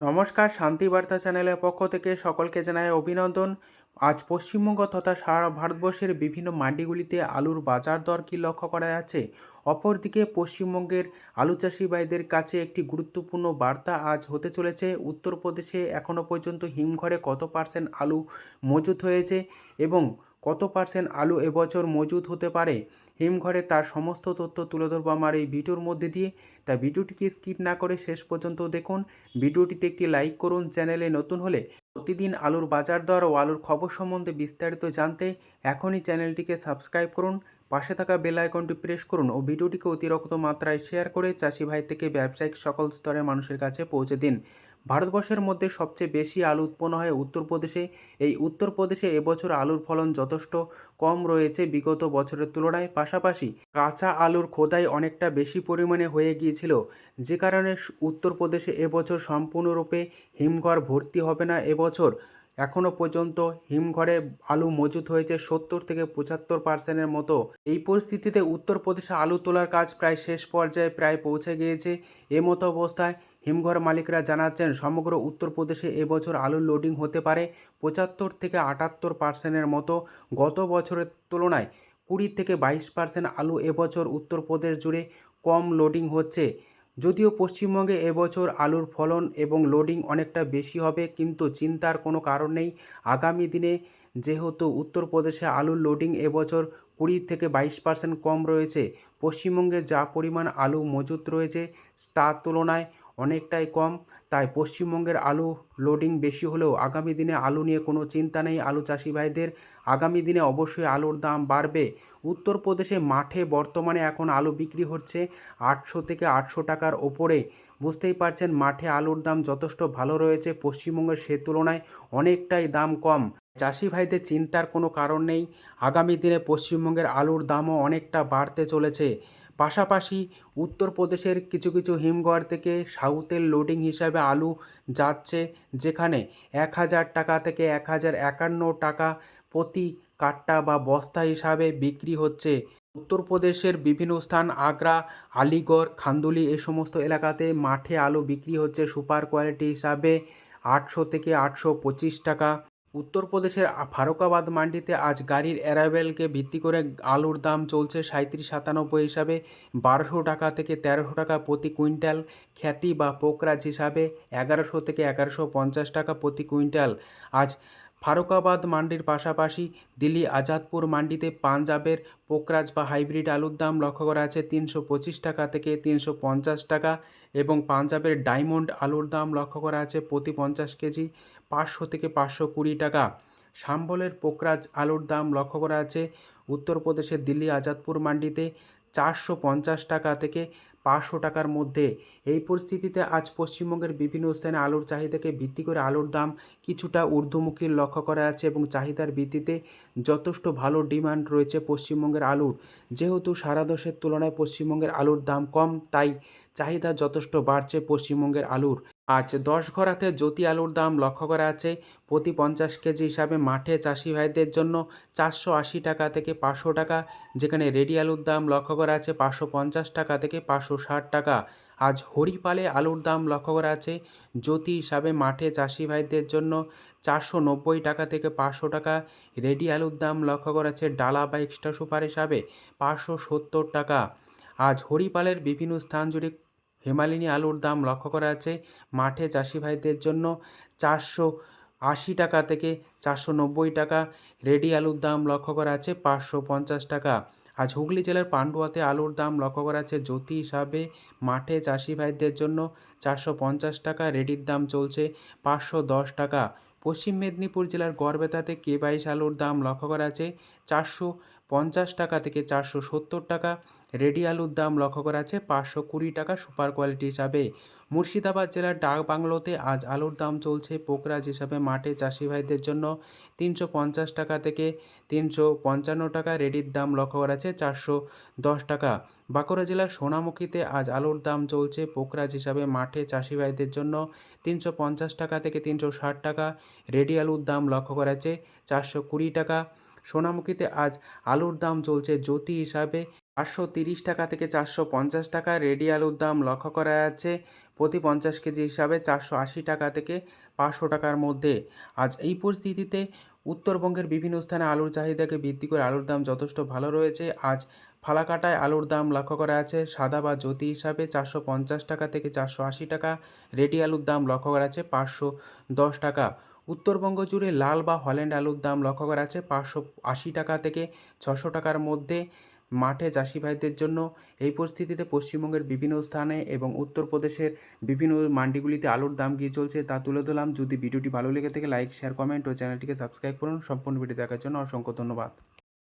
নমস্কার শান্তিবার্তা চ্যানেলের পক্ষ থেকে সকলকে জানাই অভিনন্দন। আজ পশ্চিমবঙ্গ তথা সারা ভারতবর্ষের বিভিন্ন মান্ডিগুলিতে আলুর বাজার দর কী লক্ষ্য করা যাচ্ছে? অপরদিকে পশ্চিমবঙ্গের আলু চাষি ভাইদের কাছে একটি গুরুত্বপূর্ণ বার্তা আজ হতে চলেছে। উত্তরপ্রদেশে এখনও পর্যন্ত হিমঘরে কত পার্সেন্ট আলু মজুত হয়েছে এবং কত পার্সেন্ট আলু এবছর মজুত হতে পারে? হিমঘরে তার সমস্ত তথ্য তুলে ধরবো আমার এই ভিডিওর মধ্যে দিয়ে। তা ভিডিওটিকে স্কিপ না করে শেষ পর্যন্ত দেখুন। ভিডিওটিতে একটি লাইক করুন, চ্যানেলে নতুন হলে প্রতিদিন আলুর বাজার দর ও আলুর খবর সম্বন্ধে বিস্তারিত জানতে এখনই চ্যানেলটিকে সাবস্ক্রাইব করুন। পাশে থাকা বেল আইকনটি প্রেস করুন ও ভিডিওটিকে অতিরিক্ত মাত্রায় শেয়ার করে চাষি ভাই থেকে ব্যবসায়িক সকল স্তরের মানুষের কাছে পৌঁছে দিন। ভারতবর্ষের মধ্যে সবচেয়ে বেশি আলু উৎপন্ন হয় উত্তরপ্রদেশে। এই উত্তরপ্রদেশে এবছর আলুর ফলন যথেষ্ট কম রয়েছে বিগত বছরের তুলনায়। পাশাপাশি কাঁচা আলুর খোদাই অনেকটা বেশি পরিমাণে হয়ে গিয়েছিল। যে কারণে উত্তরপ্রদেশে এবছর সম্পূর্ণরূপে হিমঘর ভর্তি হবে না এবছর। এখনও পর্যন্ত হিমঘরে আলু মজুত হয়েছে সত্তর থেকে পঁচাত্তর পার্সেন্টের মতো। এই পরিস্থিতিতে উত্তরপ্রদেশে আলু তোলার কাজ প্রায় শেষ পর্যায়ে প্রায় পৌঁছে গিয়েছে। এ মতো অবস্থায় হিমঘর মালিকরা জানাচ্ছেন, সমগ্র উত্তরপ্রদেশে এবছর আলুর লোডিং হতে পারে পঁচাত্তর থেকে আটাত্তর পার্সেন্টের মতো। গত বছরের তুলনায় কুড়ি থেকে বাইশ পার্সেন্ট আলু এবছর উত্তরপ্রদেশ জুড়ে কম লোডিং হচ্ছে। যদিও পশ্চিমবঙ্গে এবছর আলুর ফলন এবং লোডিং অনেকটা বেশি হবে, কিন্তু চিন্তার কোনো কারণ নেই। আগামী দিনে যেহেতু উত্তরপ্রদেশে আলুর লোডিং এবছর কুড়ি থেকে বাইশ পার্সেন্ট কম রয়েছে, পশ্চিমবঙ্গে যা পরিমাণ আলু মজুত রয়েছে, তার তুলনায় অনেকটাই কম। তাই পশ্চিমবঙ্গের আলু লোডিং বেশি হলেও আগামী দিনে আলু নিয়ে কোনো চিন্তা নেই আলু চাষি ভাইদের। আগামী দিনে অবশ্যই আলুর দাম বাড়বে। উত্তরপ্রদেশে মাঠে বর্তমানে এখন আলু বিক্রি হচ্ছে আটশো থেকে আটশো টাকার ওপরে। বুঝতেই পারছেন মাঠে আলুর দাম যথেষ্ট ভালো রয়েছে। পশ্চিমবঙ্গের সে তুলনায় অনেকটাই দাম কম। চাষি ভাইদের চিন্তার কোনো কারণ নেই। আগামী দিনে পশ্চিমবঙ্গের আলুর দামও অনেকটা বাড়তে চলেছে। পাশাপাশি উত্তরপ্রদেশের কিছু কিছু হিমঘর থেকে সাউথের লোডিং হিসাবে আলু যাচ্ছে, যেখানে এক হাজার টাকা থেকে এক হাজার একান্ন টাকা প্রতি কাট্টা বা বস্তা হিসাবে বিক্রি হচ্ছে। উত্তরপ্রদেশের বিভিন্ন স্থান আগ্রা, আলিগড়, খান্দুলি এই সমস্ত এলাকাতে মাঠে আলু বিক্রি হচ্ছে সুপার কোয়ালিটি হিসাবে আটশো থেকে আটশো পঁচিশ টাকা। উত্তরপ্রদেশের ফারুকাবাদ মান্ডিতে আজ গাড়ির অ্যারাইভেলকে ভিত্তি করে আলুর দাম চলছে সাঁত্রিশ সাতানব্বই হিসাবে, বারোশো টাকা থেকে তেরোশো টাকা প্রতি কুইন্টাল, খ্যাতি বা পোকরাজ হিসাবে এগারোশো থেকে এগারোশো পঞ্চাশ টাকা প্রতি কুইন্টাল। আজ ফারুকাবাদ মান্ডির পাশাপাশি দিল্লি আজাদপুর মান্ডিতে পাঞ্জাবের পোকরাজ বা হাইব্রিড আলুর দাম লক্ষ্য করা আছে তিনশো পঁচিশ টাকা থেকে তিনশো পঞ্চাশ টাকা এবং পাঞ্জাবের ডায়মন্ড আলুর দাম লক্ষ্য করা আছে প্রতি পঞ্চাশ কেজি পাঁচশো থেকে পাঁচশো কুড়ি টাকা। সাম্বলের পোকরাজ আলুর দাম লক্ষ্য করা আছে উত্তরপ্রদেশের দিল্লি আজাদপুর মান্ডিতে চারশো পঞ্চাশ টাকা থেকে পাঁচশো টাকার মধ্যে। এই পরিস্থিতিতে আজ পশ্চিমবঙ্গের বিভিন্ন স্থানে আলুর চাহিদাকে ভিত্তি করে আলুর দাম কিছুটা ঊর্ধ্বমুখী লক্ষ্য করা আছে এবং চাহিদার ভিত্তিতে যথেষ্ট ভালো ডিমান্ড রয়েছে পশ্চিমবঙ্গের আলুর। যেহেতু সারা দেশের তুলনায় পশ্চিমবঙ্গের আলুর দাম কম, তাই চাহিদা যথেষ্ট বাড়ছে পশ্চিমবঙ্গের আলুর। আজ দশ ঘরাতে জ্যোতি আলুর দাম লক্ষ্য করা আছে প্রতি পঞ্চাশ কেজি হিসাবে মাঠে চাষি ভাইদের জন্য চারশো আশি টাকা থেকে পাঁচশো টাকা, যেখানে রেডি আলুর দাম লক্ষ্য করা আছে পাঁচশো পঞ্চাশ টাকা থেকে পাঁচশো ষাট টাকা। আজ হরিপালে আলুর দাম লক্ষ্য করা আছে জ্যোতি হিসাবে মাঠে চাষি ভাইদের জন্য চারশো নব্বই টাকা থেকে পাঁচশো টাকা। রেডি আলুর দাম লক্ষ্য করা আছে ডালা বা এক্সট্রা সুপার হিসাবে পাঁচশো সত্তর টাকা। আজ হরিপালের বিভিন্ন স্থান জুড়ে হেমালিনী আলুর দাম লক্ষ্য করা আছে মাঠে চাষি ভাইদের জন্য চারশো আশি টাকা থেকে চারশো নব্বই টাকা। রেডি আলুর দাম লক্ষ্য করা আছে পাঁচশো পঞ্চাশ টাকা। আজ হুগলি জেলার পান্ডুয়াতে আলুর দাম লক্ষ্য করা যাচ্ছে। জ্যোতি হিসাবে মাঠে চাষি ভাইদের জন্য চারশো পঞ্চাশ টাকা, রেডির দাম চলছে পাঁচশো দশ টাকা। পশ্চিম মেদিনীপুর জেলার গড়বেতাতে কে বাইশ আলুর দাম লক্ষ্য করা আছে চারশো পঞ্চাশ টাকা থেকে চারশো সত্তর টাকা। রেডি আলুর দাম লক্ষ্য করা আছে পাঁচশো কুড়ি টাকা সুপার কোয়ালিটি হিসাবে। মুর্শিদাবাদ জেলার ডাক বাংলোতে আজ আলুর দাম চলছে পোকরাজ হিসাবে মাঠে চাষি ভাইদের জন্য। তিনশো পঞ্চাশ টাকা থেকে তিনশো পঞ্চান্ন টাকা রেডির দাম লক্ষ্য করা আছে চারশো দশ টাকা। বাঁকুড়া জেলার সোনামুখীতে আজ আলুর দাম চলছে পোকরাজ হিসাবে মাঠে চাষি ভাইদের জন্য। তিনশো পঞ্চাশ টাকা থেকে তিনশো ষাট টাকা রেডি আলুর দাম লক্ষ্য করা আছে চারশো কুড়ি টাকা। সোনামুখীতে আজ আলুর দাম চলছে জ্যোতি হিসাবে। চারশো তিরিশ টাকা থেকে চারশো পঞ্চাশ টাকা রেডি আলুর দাম লক্ষ্য করা যাচ্ছে। প্রতি পঞ্চাশ কেজি হিসাবে চারশো আশি টাকা থেকে পাঁচশো টাকার মধ্যে। আজ এই পরিস্থিতিতে উত্তরবঙ্গের বিভিন্ন স্থানে আলুর চাহিদাকে ভিত্তি করে আলুর দাম যথেষ্ট ভালো রয়েছে। আজ ফালাকাটায় আলুর দাম লক্ষ্য করা আছে সাদা বা জ্যোতি হিসাবে চারশো পঞ্চাশ টাকা থেকে চারশো আশি টাকা রেডি আলুর দাম লক্ষ্য করা আছে পাঁচশো দশ টাকা। উত্তরবঙ্গ জুড়ে লাল বা হল্যান্ড আলুর দাম লক্ষ্য করা আছে পাঁচশো আশি টাকা থেকে ছশো টাকার মধ্যে মাঠে চাষি ভাইদের জন্য। এই পরিস্থিতিতে পশ্চিমবঙ্গের বিভিন্ন স্থানে এবং উত্তরপ্রদেশের বিভিন্ন মান্ডিগুলিতে আলুর দাম গিয়ে চলছে তা তুলে ধরলাম। যদি ভিডিওটি ভালো লেগে থাকে, লাইক শেয়ার কমেন্ট ও চ্যানেলটিকে সাবস্ক্রাইব করুন। সম্পূর্ণ ভিডিও দেখার জন্য অসংখ্য ধন্যবাদ।